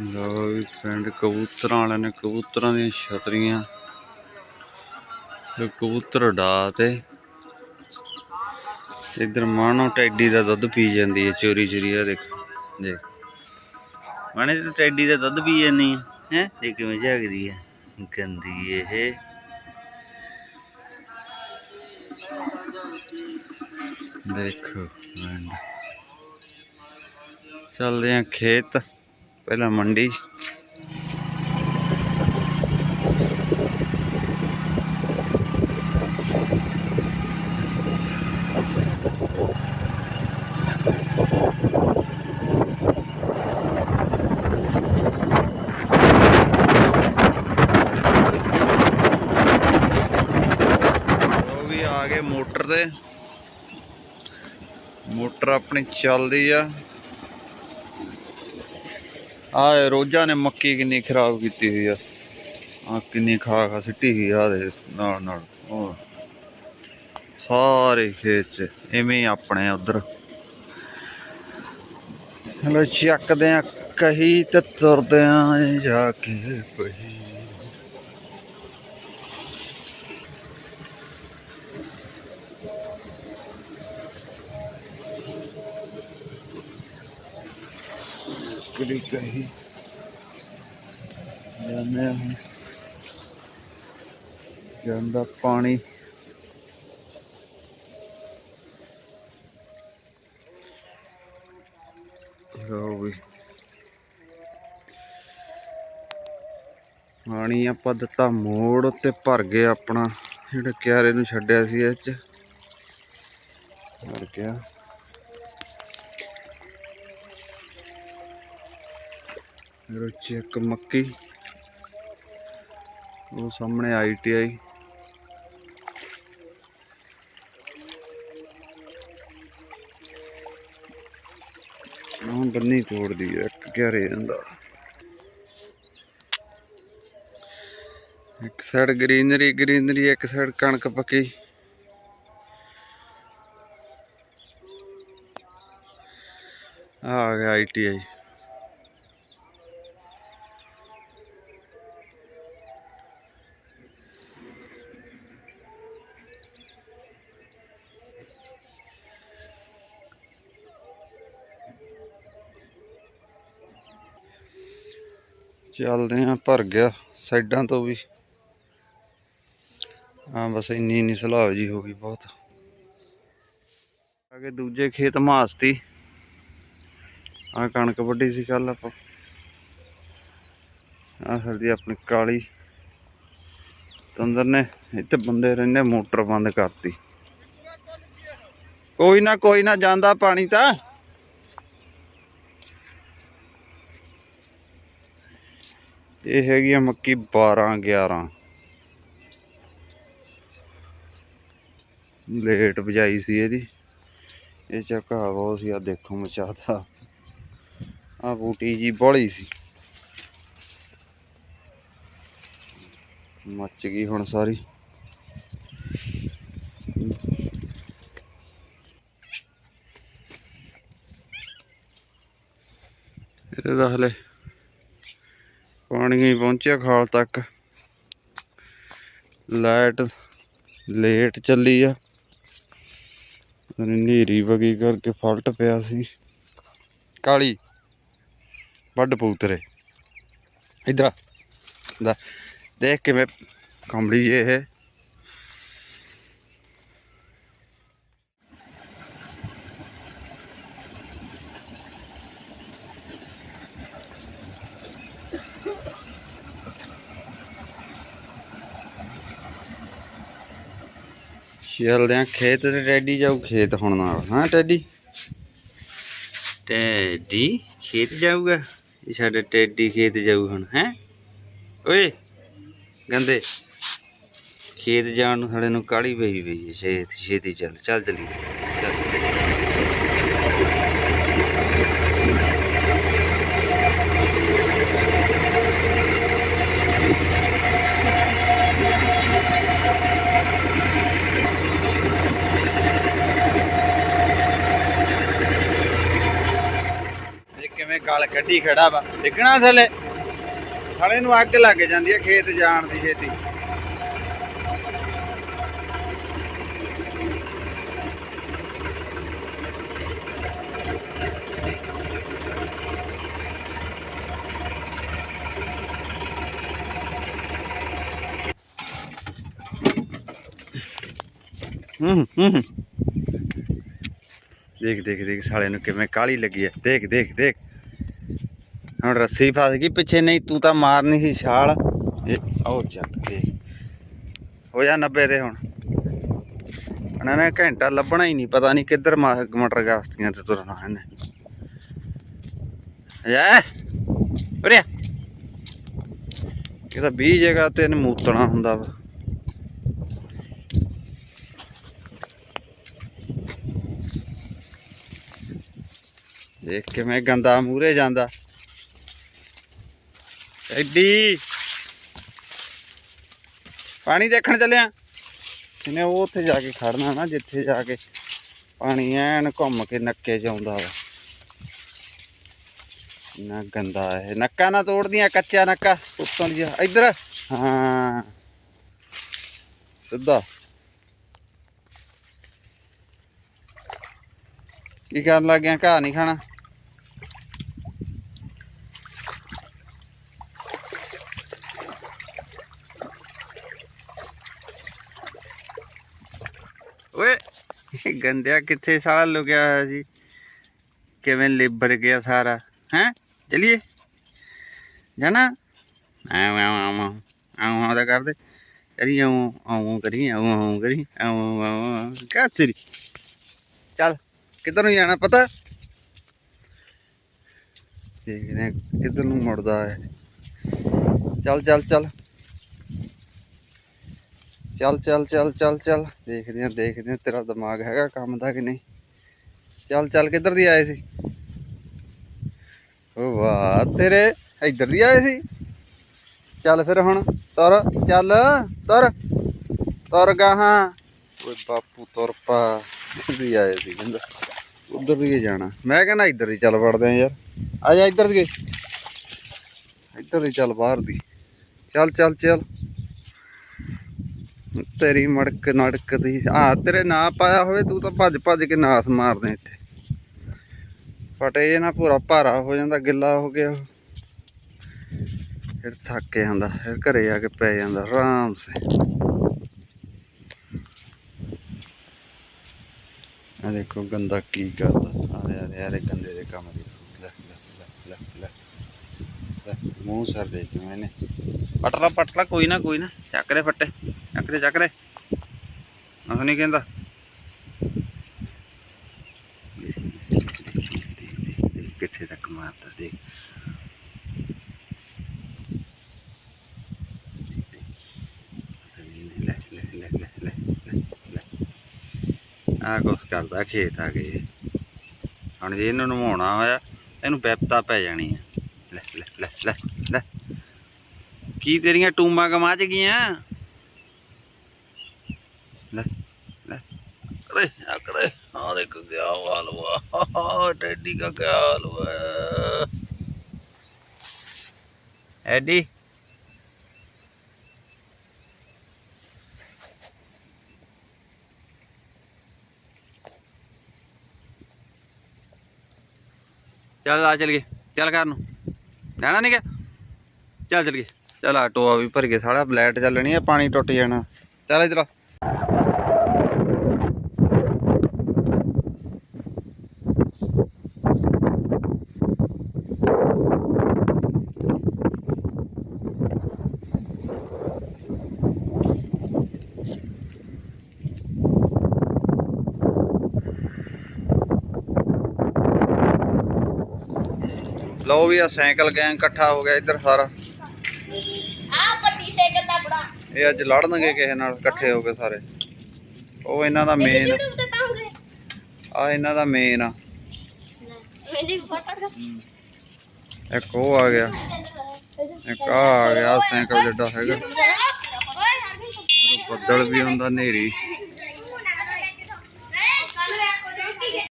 ਲੋ ਵੀ ਪਿੰਡ ਕਬੂਤਰਾਂ ਵਾਲਿਆਂ ਨੇ ਕਬੂਤਰਾਂ ਦੀਆਂ ਛਤਰੀਆਂ ਤੇ ਕਬੂਤਰ ਉਡਾ ਤੇ। ਇਧਰ ਮਾਣੋ ਟੈਡੀ ਦਾ ਦੁੱਧ ਪੀ ਜਾਂਦੀ ਹੈ, ਚੋਰੀ ਚੋਰੀ ਆ ਦੇਖੋ, ਦੇਖ। ਮਾਣੇ, ਤੂੰ ਟੈਡੀ ਦਾ ਦੁੱਧ ਪੀ ਜਾਂਦੀ ਹੈ ਹੈ? ਇਹ ਕਿਵੇਂ ਝਾਕਦੀ ਹੈ, ਗੰਦੀ ਇਹ। ਦੇਖੋ ਚੱਲਦੇ ਆ ਖੇਤ। ਪਹਿਲਾਂ ਮੰਡੀ ਆ ਗਏ ਮੋਟਰ ਤੇ ਮੋਟਰ ਆਪਣੀ ਚੱਲਦੀ ਆ। ਆ ਰੋਜ਼ਾਂ ਨੇ ਮੱਕੀ ਕਿੰਨੀ ਖਰਾਬ ਕੀਤੀ ਹੋਈ ਆ। ਆ ਕਿੰਨੀ ਖਾ ਖਾ ਸਿੱਟੀ ਹੋਈ ਆ ਦੇ ਨਾਲ ਨਾਲ ਉਹ ਸਾਰੇ ਖੇਤ ਚ ਐਵੇਂ ਆਪਣੇ ਉਧਰ। ਹਲੋ ਚੱਕਦੇ ਆ ਕਹੀ ਤੇ ਤੁਰਦੇ ਆ ਜਾ ਕੇ ਪਹੀ ਕੁੜੀ ਕਹੀ ਜਾਂਦੇ ਆ ਜਾਂਦਾ ਪਾਣੀ ਲਓ ਵੀ ਪਾਣੀ ਆਪਾਂ ਦਿੱਤਾ, ਮੋੜ ਉੱਤੇ ਭਰ ਗਿਆ ਆਪਣਾ। ਜਿਹੜਾ ਕਿਆਰੇ ਨੂੰ ਛੱਡਿਆ ਸੀ ਇਹ ਚ। ਭਰ ਗਿਆ। ਫਿਰ ਉੱਚੀ ਇੱਕ ਮੱਕੀ। ਉਹ ਸਾਹਮਣੇ ਆਈਟੀਆਈ ਉਹ ਬੰਨੀ ਤੋੜਦੀ ਹੈ, ਇੱਕ ਘਰੇ ਜਾਂਦਾ ਇੱਕ ਸਾਈਡ ਗ੍ਰੀਨਰੀ ਗ੍ਰੀਨਰੀ ਇੱਕ ਸਾਈਡ ਕਣਕ ਪੱਕੀ। ਆ ਗਿਆ ਆਈਟੀਆਈ ਚੱਲਦੇ ਆ ਭਰ ਗਿਆ ਸਾਈਡਾਂ ਤੋਂ ਵੀ। ਹਾਂ, ਬਸ ਇੰਨੀ ਇੰਨੀ ਸਲਾਹ ਜੀ ਹੋ ਗਈ ਬਹੁਤ। ਅੱਗੇ ਦੂਜੇ ਖੇਤ ਮਾਸਤੀ। ਆ ਕਣਕ ਵੱਢੀ ਸੀ ਕੱਲ ਆਪਾਂ। ਆ ਸਰਦੀ ਆਪਣੀ ਕਾਲੀ ਤੰਦਰ ਨੇ, ਇੱਥੇ ਬੰਦੇ ਰਹਿੰਦੇ ਮੋਟਰ ਬੰਦ ਕਰਤੀ। ਕੋਈ ਨਾ ਕੋਈ ਨਾ, ਜਾਂਦਾ ਪਾਣੀ ਤਾਂ। ਇਹ ਹੈਗੀ ਆ ਮੱਕੀ 12 11 ਲੇਟ ਬਜਾਈ ਸੀ ਇਹਦੀ। ਇਹ ਚੱਕਾ ਬਹੁਤ ਸੀ ਆ ਦੇਖੋ ਮਚਾਤਾ। ਆ ਬੂਟੀ ਜੀ ਬੋਲੀ ਸੀ। ਮੱਚ ਗਈ ਹੁਣ ਸਾਰੀ। ਇਹਦੇ ਦਾ ਹਲੇ ਪਾਣੀ ਪਹੁੰਚਿਆ ਖਾਲ ਤੱਕ। ਲਾਈਟ ਲੇਟ ਚੱਲੀ ਆ। ਹਨੇਰੀ ਵਗੀ ਕਰਕੇ ਫਾਲਟ ਪਿਆ ਸੀ। ਕਾਲੀ ਵੱਡ ਪੂਤਰੇ ਇਧਰ ਆ। ਲੈ, ਦੇਖ ਕਿਵੇਂ ਕੰਬਲੀ ਇਹ। ਚੱਲਦੇ ਆ, ਖੇਤ ਤੇ ਟੈਡੀ ਜਾਊ, ਖੇਤ ਹੁਣ ਨਾਲ, ਹਾਂ ਟੈਡੀ? ਟੈਡੀ, ਖੇਤ ਜਾਊਗਾ? ਇਹ ਸਾਡਾ ਟੈਡੀ ਖੇਤ ਜਾਊ ਹੁਣ, ਹੈ? ਓਏ, ਗੰਦੇ। ਖੇਤ ਜਾਣ ਨੂੰ ਸਾਡੇ ਨੂੰ ਕਾਲੀ ਪਈ ਪਈ ਹੈ, ਛੇਤੀ ਛੇਤੀ ਚੱਲ ਚੱਲ ਚਲੀ ਗਲ ਕੱਢੀ ਖੜਾ ਵਾ ਡਿੱਗਣਾ ਥੱਲੇ। ਸਾਲੇ ਨੂੰ ਅੱਗ ਲੱਗ ਜਾਂਦੀ ਹੈ ਖੇਤ ਜਾਣ ਦੀ ਛੇਤੀ। ਹੂੰ ਹੂੰ ਦੇਖ ਦੇਖ ਦੇਖ ਸਾਲੇ ਨੂੰ ਕਿਵੇਂ ਕਾਲੀ ਲੱਗੀ ਐ ਦੇਖ ਦੇਖ ਦੇਖ। ਹੁਣ ਰੱਸੀ ਫਸ ਗਈ, ਪਿੱਛੇ ਨਹੀਂ, ਤੂੰ ਤਾਂ ਮਾਰਨੀ ਸੀ ਛਾਲ। ਇਹ ਆਓ ਚੱਕ ਦੇ ਹੋ ਜਾ 90 ਦੇ ਹੁਣ। ਉਹਨਾਂ ਨੇ ਘੰਟਾ ਲੱਭਣਾ ਹੀ ਨਹੀਂ, ਪਤਾ ਨਹੀਂ ਕਿੱਧਰ ਮਾ- ਮਟਰ ਗਾਸਤੀਆਂ ਤੇ ਤੁਰਨਾ ਇਹਨੇ। ਯਾ ਉਰੇ ਇਹ ਤਾਂ 20 ਜਗ੍ਹਾ ਤੇ ਇਹਨੇ ਮੂਤਣਾ ਹੁੰਦਾ ਵਾ। ਦੇਖ ਕਿਵੇਂ ਗੰਦਾ ਮੂਰੇ ਜਾਂਦਾ। ਐਡੀ। ਪਾਣੀ ਦੇਖਣ ਚੱਲਿਆ। ਇਹਨੇ ਉਹ ਉੱਥੇ ਜਾ ਕੇ ਖੜਨਾ ਨਾ, ਜਿੱਥੇ ਜਾ ਕੇ ਪਾਣੀ ਐਨ ਘੁੰਮ ਕੇ ਨੱਕੇ 'ਚ ਆਉਂਦਾ ਵਾ। ਨਾ ਗੰਦਾ ਇਹ। ਨੱਕਾ ਨਾ ਤੋੜਦੀਆਂ, ਕੱਚਾ ਨੱਕਾ ਉੱਤੋਂ ਦੀ ਇੱਧਰ। ਹਾਂ। ਸਿੱਧਾ। ਕੀ ਕਰਨ ਲੱਗ ਗਿਆ? ਘਾਹ ਨਹੀਂ ਖਾਣਾ ਓਏ ਇਹ ਗੰਦਿਆ ਕਿੱਥੇ ਸਾਰਾ ਲੁਕਿਆ ਹੋਇਆ ਜੀ ਕਿਵੇਂ ਲਿਬੜ ਗਿਆ ਸਾਰਾ ਹੈ ਚਲਿਏ ਜਾਣਾ ਆਉਂ ਆਉਂ ਆਉਂ ਆਉਂ ਆਉਂ ਦਾ ਕਰਦੇ ਕਰੀ ਆਉਂ ਆਉਂ ਕਰੀ ਆਉਂ ਆਉਂ ਕਰੀ ਆਉਂ ਆਉਂ ਕਾਸਰੀ ਚੱਲ ਕਿੱਧਰ ਨੂੰ ਜਾਣਾ ਪਤਾ ਦੇਖਦੇ ਕਿੱਧਰ ਨੂੰ ਮੁੜਦਾ ਹੈ ਚੱਲ ਚੱਲ ਚੱਲ ਚੱਲ ਚੱਲ ਚੱਲ ਚੱਲ ਚੱਲ। ਦੇਖਦੇ ਹਾਂ ਦੇਖਦੇ ਹਾਂ ਤੇਰਾ ਦਿਮਾਗ ਹੈਗਾ ਕੰਮ ਦਾ ਕਿ ਨਹੀਂ। ਚੱਲ ਚੱਲ, ਕਿੱਧਰ ਦੀ ਆਏ ਸੀ? ਓ ਵਾਹ, ਤੇਰੇ ਇੱਧਰ ਦੀ ਆਏ ਸੀ? ਚੱਲ ਫਿਰ ਹੁਣ, ਤੁਰ, ਚੱਲ, ਤੁਰ। ਤੁਰ ਗਾਹਾਂ। ਓਏ ਬਾਪੂ, ਤੁਰ ਪਾ। ਦੀ ਆਏ ਸੀ ਕਹਿੰਦਾ? ਉਧਰ ਦੀ ਜਾਣਾ। ਮੈਂ ਕਹਿੰਦਾ ਇੱਧਰ ਦੀ ਚੱਲ ਵੜਦੇ ਆ ਯਾਰ। ਆ ਜਾ ਇੱਧਰ ਦੀ। ਇੱਧਰ ਦੀ ਚੱਲ ਬਾਹਰ ਦੀ। ਚੱਲ ਚੱਲ ਚੱਲ। ਤੇਰੀ ਮੜਕ ਨੜਕ ਦੀ। ਆ ਤੇਰੇ ਨਾਂ ਪਾਇਆ ਹੋਵੇ, ਤੂੰ ਤਾਂ ਭੱਜ ਭੱਜ ਕੇ ਨਾਸ ਮਾਰਦੇ ਇੱਥੇ। ਫਟੇ ਨਾ ਪੂਰਾ ਭਾਰਾ ਹੋ ਜਾਂਦਾ, ਗਿੱਲਾ ਹੋ ਗਿਆ। ਫਿਰ ਥੱਕ ਜਾਂਦਾ, ਫਿਰ ਘਰੇ ਆ ਕੇ ਪੈ ਜਾਂਦਾ, ਆਰਾਮ ਸੇ। ਆ ਦੇਖੋ ਗੰਦਾ ਕੀ ਕਰਦਾ। ਆ ਦੇ ਆ ਦੇ ਗੰਦੇ ਦੇ ਕੰਮ ਦੀ। ਲੈ ਲੈ ਲੈ ਲੈ ਮੂੰਹ ਸਰ ਦੇ ਕੇ ਮੈਨੇ ਪਟਲਾ ਪਟਲਾ, ਕੋਈ ਨਾ ਕੋਈ ਨਾ। ਚੱਕ ਦੇ ਫੱਟੇ, ਚੱਕ ਦੇ ਚੱਕ ਦੇ। ਉਹ ਨਹੀਂ ਕਹਿੰਦਾ। ਕਿੱਥੇ ਤੱਕ ਮਾਰਦਾ ਦੇਖ ਆ ਕੁਛ ਕਰਦਾ, ਖੇਤ ਆ ਗਏ। ਹੁਣ ਜੇ ਇਹਨੂੰ ਨਵਾਉਣਾ ਹੋਇਆ, ਇਹਨੂੰ ਬਿਪਤਾ ਪੈ ਜਾਣੀ ਆ ਲੈ ਲੈ ਲੈ ਲੈ ਲੈ ਕੀ ਤੇਰੀਆਂ ਟੂਮਾਂ ਗਮਾ ਗਈਆਂ? ਲੈ ਲੈ ਕਰੇ ਆ ਆ ਦੇਖ ਗਿਆ ਹਾਲ ਟੈਡੀ ਦਾ ਕਿਆ ਹਾਲ ਐਡੀ? ਚੱਲ ਆ ਚੱਲ ਗਏ ਚੱਲ ਕਰਨ ਨੂੰ। ਜਾਣਾ ਨਹੀਂ ਕਿ ਚੱਲ ਚੱਲ ਗਏ चल टोआ भी भरगे सारा लाइट चलनी है पानी टुट जाना चल इधर लो भी सैकल गैंग कट्ठा हो गया इधर सारा ਆ ਵੱਡੀ ਸਾਈਕਲ ਦਾ ਬੜਾ। ਇਹ ਅੱਜ ਲੜਨਗੇ ਕਿਸੇ ਨਾਲ ਇਕੱਠੇ ਹੋ ਕੇ ਸਾਰੇ। ਉਹ ਇਹਨਾਂ ਦਾ ਮੇਨ YouTube ਤੇ ਪਾਉਂਗੇ? ਆ ਇਹਨਾਂ ਦਾ ਮੇਨ ਆ। ਮੈਨੇ ਇੱਕ ਉਹ ਆ ਗਿਆ। ਇੱਕ ਆ ਗਿਆ ਸਾਈਕਲ ਜਿੱਡਾ ਹੈਗਾ। ਬੱਦਲ ਵੀ ਹੁੰਦਾ ਨੇਰੀ